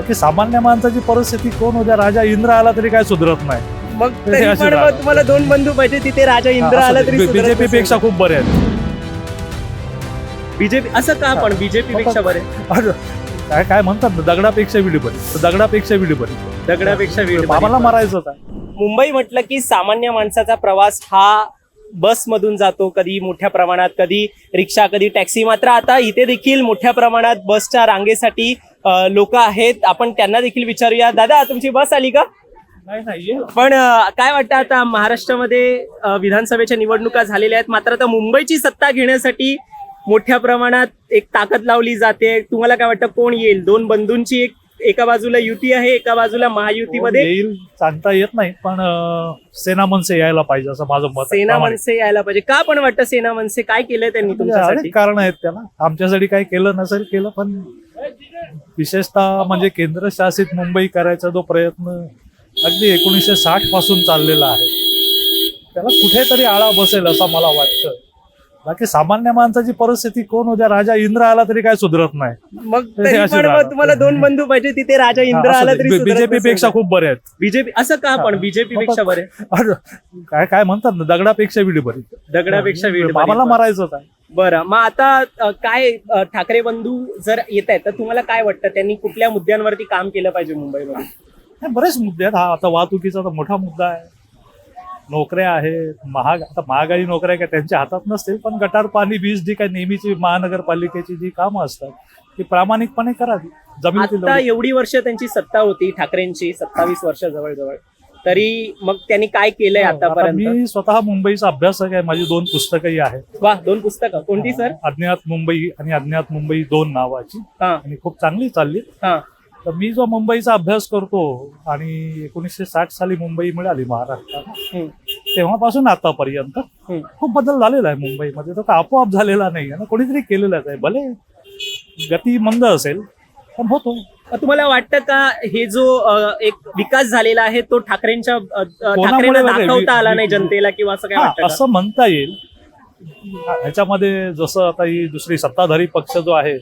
बाकी सामान्य माणसाची परिस्थिती कोण उद्या राजा इंद्र आला तरी काय सुधरत नाही. मग ते तरी अशी पण राहणार. मग तुम्हाला दोन बंधू पाहिजे तिथे राजा इंद्र आला तरी बीजेपी पेक्षा खूप बरे आहेत. बीजेपी असं का पण? बीजेपी पेक्षा बरे. अरे, काय काय म्हणतात ना दगडापेक्षा विडी बरी दगडापेक्षा विडी बरी दगडापेक्षा वीड बाबाला बरी. मारायचं काय मुंबई म्हटलं की सामान्य माणसाचा प्रवास हा बस मधून जातो. कधी मोठ्या प्रमाणात कधी रिक्षा कधी टॅक्सी. मात्र आता इथे देखील मोठ्या प्रमाणात बसच्या रांगेसाठी लोक आहेत. आपण त्यांना देखील विचारूया. दादा तुमची बस आली का? नाही नाही पण काय वाटतं आता महाराष्ट्रामध्ये विधानसभेच्या निवडणुका झालेल्या आहेत? मात्र आता मुंबईची सत्ता घेण्यासाठी मोठ्या प्रमाणात एक ताकद लावली जाते. तुम्हाला काय वाटतं कोण येईल? दोन बंधूंची एक एका बाजूला युती आहे एका बाजूला महायुतीमध्ये? येईल सांगता येत नाही पण सेना मनसे यायला पाहिजे असं माझं मत. सेना. मनसे यायला पाहिजे. का पण वाटतं सेना मनसे? काय केलंय त्यांनी म्हणजे तुमच्यासाठी? कारण आहेत त्याला. आमच्यासाठी काही केलं नसेल केलं पण विशेषतः म्हणजे केंद्रशासित मुंबई करायचा जो प्रयत्न अगदी एकोणीसशे साठपासून चाललेला आहे. त्याला कुठेतरी आळा बसेल असं मला वाटतं. बाकी सामान्य माणसाची परिस्थिती कोण उद्या राजा इंद्र आला तरी काय सुधरत नाही. मग तरी अशी पण तुम्हाला दोन बंधू पाहिजे तिथे राजा इंद्र आला तरी बीजेपी पेक्षा खूप बरे आहेत. बीजेपी असं का पण बीजेपी पेक्षा बरे? अरे, काय काय म्हणतात ना दगडापेक्षा विडी बरी. दगडापेक्षा बरी. बाबाला मारायचं बरं मग आता अ, काय अ, ठाकरे बंधू जर येत आहेत तर तुम्हाला काय वाटतं? त्यांनी कुठल्या मुद्द्यांवरती काम केलं पाहिजे मुंबईमध्ये? नाही, बरेच मुद्दे आहेत. हा आता वाहतुकीचा तर मोठा मुद्दा आहे. नोकऱ्या आहेत महाग आता महागाई नोकऱ्या काय त्यांच्या हातात नसतील पण गटार पाणी वीज जी काय नेहमीची महानगरपालिकेची जी कामं असतात ती प्रामाणिकपणे करावी. आता एवढी वर्ष त्यांची सत्ता होती ठाकरेंची सत्तावीस वर्ष जवळजवळ. तरी मग त्यांनी काय केलंय आता आतापर्यंत? मी स्वतः मुंबईचा अभ्यासक आहे माझी दोन पुस्तकंही आहेत. वा दोन पुस्तकं. कोणती सर? अज्ञात मुंबई आणि अज्ञात मुंबई दोन नावाची. हा. आणि खूप चांगली चालली. हा. तर मी जो मुंबईचा अभ्यास करतो आणि एकोणीसशे साठ साली मुंबई मिळाली महाराष्ट्राला हम्म, तेव्हापासून आतापर्यंत. खूप बदल झालेला आहे मुंबईमध्ये तो आपोआप झालेला नाही ना कोणीतरी केलेलाच आहे भले गती मंद असेल पण होतो तुम्हाला वाटतं का हे जो एक विकास झालेला आहे तो ठाकरेंच्या? दाखवता आला नाही जनतेला किंवा असं काय? असं म्हणता येईल ह्याच्यामध्ये जसं आता ही दुसरी सत्ताधारी पक्ष जो आहे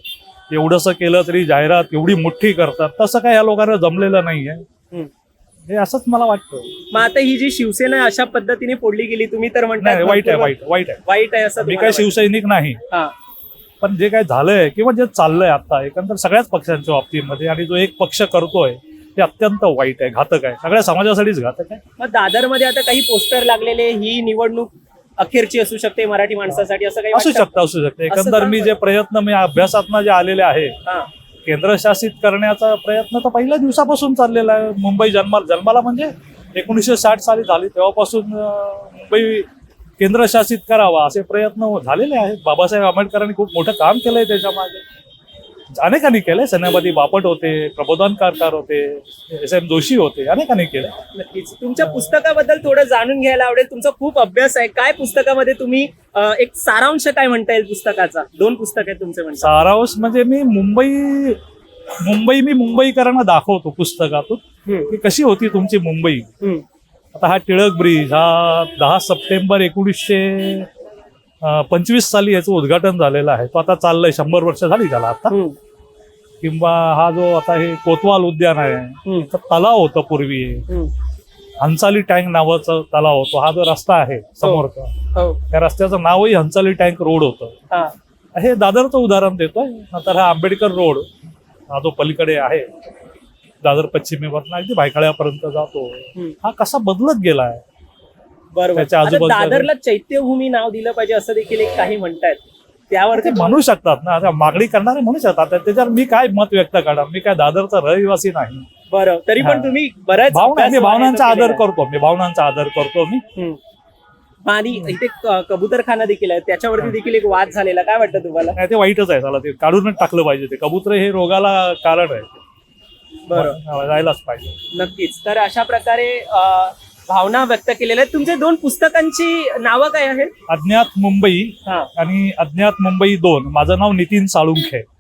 एवढंसं केलं तरी जाहिरात एवढी मोठी करतात. तसं काय या लोकांना जमलेलं नाहीये. हे असंच मला वाटतं. मग आता ही जी शिवसेना अशा पद्धतीने फोडली गेली तुम्ही तर म्हणता नाही वाईट आहे वाईट वाईट आहे. वाईट आहे असं मी तुम्हाला काय शिवसैनिक नाही. वाटतं? हा. पण जे काय झालंय किंवा जे चाललंय आता एकंदर सगळ्याच पक्षांच्या बाबतीमध्ये आणि जो एक पक्ष करतोय ते अत्यंत वाईट आहे घातक आहे. सगळ्या समाजासाठीच घातक आहे. मग दादरमध्ये आता काही पोस्टर लागलेले ही निवडणूक अखेरची असू शकते मराठी माणसासाठी असं काही असू वाटतं? शकतं असू शकतं. असं एकंदर का मी? जे प्रयत्न मी अभ्यासातनं जे आलेले आहे हा. केंद्रशासित करण्याचा प्रयत्न तर पहिल्या दिवसापासून चाललेला आहे. मुंबई जन्माला जन्माला म्हणजे एकोणीसशे साठ साली झाली. तेव्हापासून अं, मुंबई केंद्रशासित करावा असे प्रयत्न झालेले आहेत. बाबासाहेब आंबेडकरांनी खूप मोठं काम केलंय त्याच्यामागे. अनेकांनी केलंय. सेनापती बापट होते प्रबोधन कारकार होते एस एम जोशी होते अनेकांनी केलंय. नक्कीच. तुमच्या पुस्तकाबद्दल थोडं जाणून घ्यायला आवडेल. तुमचा खूप अभ्यास आहे. काय पुस्तकामध्ये तुम्ही अ, एक सारांश काय म्हणता येईल पुस्तकाचा? दोन पुस्तक आहेत तुमचे म्हणता सारांश म्हणजे मी मुंबई मुंबई मी मुंबईकरांना दाखवतो पुस्तकातून. की कशी होती तुमची मुंबई. आता हा टिळक ब्रिज हा दहा सप्टेंबर एकोणीसशे पंचवीस साली याचं उद्घाटन झालेलं आहे. तो आता चाललंय शंभर वर्ष झाली त्याला आता. किंवा हा जो आता हे कोतवाल उद्यान आहे तर तलाव होतं पूर्वी. हंसाली टँक नावाचा तलाव होतो. हा जो रस्ता आहे समोरचा हो. त्या रस्त्याचं नावही हंसाली टँक रोड होतं. हा. हे दादरचं उदाहरण देतोय. नंतर हा आंबेडकर रोड हा जो पलीकडे आहे दादर पश्चिमेवरनं अगदी भायखळ्यापर्यंत जातो. हा कसा बदलत गेलाय? बरोबर. त्याच्या आता आजूबाजूला- दादरला चैत्यभूमी नाव दिलं पाहिजे असं देखील एक काही म्हणतायत. त्यावरती ते म्हणू शकतात ना. आता मागणी करणारे म्हणू शकतात. आता त्याच्यावर मी काय मत व्यक्त करणार? मी काय दादरचा रहिवासी नाही. बरं. तरी पण हा. तुम्ही बऱ्याच भावना मी भावनांचा आदर केलेला. करतो. मी भावनांचा आदर करतो. मी हम्म. आणि इथे क- कबूतरखाना देखील आहे. त्याच्यावरती देखील एक वाद झालेला. काय वाटतं तुम्हाला? नाही ते वाईटच आहे. त्याला ते काढूनच टाकलं पाहिजे ते. कबूतर हे रोगाला कारण आहे. बरं. जायलाच पाहिजे. नक्कीच. तर अशा प्रकारे अ, भावना व्यक्त केलेल्या आहेत. तुमचे दोन पुस्तकांची नावं काय आहेत? अज्ञात मुंबई हा. आणि अज्ञात मुंबई दोन. माझं नाव नितीन साळुंखे.